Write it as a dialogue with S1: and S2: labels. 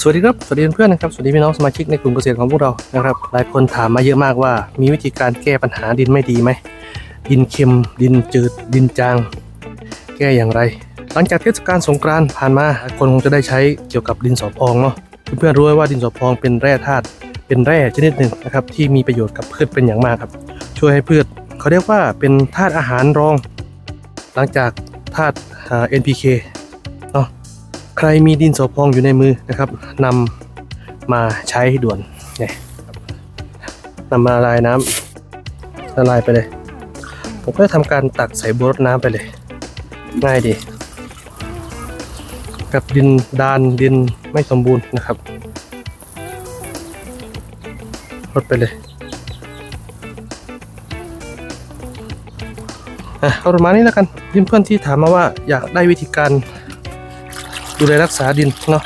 S1: สวัสดีครับ สวัสดีเพื่อนๆนะครับ สวัสดีพี่น้องสมาชิกในกลุ่มเกษตรของพวกเรา นะครับ หลายคนถามมาเยอะมากว่า มีวิธีการแก้ปัญหาดินไม่ดีไหม ดินเค็ม ดินจืด ดินจาง แก้อย่างไร หลังจากเทศกาลสงกรานต์ผ่านมา คนคงจะได้ใช้เกี่ยวกับดินสอพองเนาะ เพื่อนๆรู้ไหมว่าดินสอพองเป็นแร่ธาตุ เป็นแร่ชนิดหนึ่งนะครับที่มีประโยชน์กับพืชเป็นอย่างมากครับ ช่วยให้พืช เขาเรียกว่าเป็นธาตุอาหารรอง หลังจากธาตุ NPK ใครมีดินสอพองอยู่ในมือนะครับนำมาใช้ด่วนเนี่ยนำมาละลายน้ำละลายไปเลย ผมก็จะทำการตักใส่บัวรดน้ำไปเลย ง่ายดี กับดินดานดินไม่สมบูรณ์นะครับรดไปเลยอะเอาประมาณนี้แล้วกันเพื่อนๆที่ถามมาว่าอยากได้วิธีการ ดูแลรักษาดินเนาะ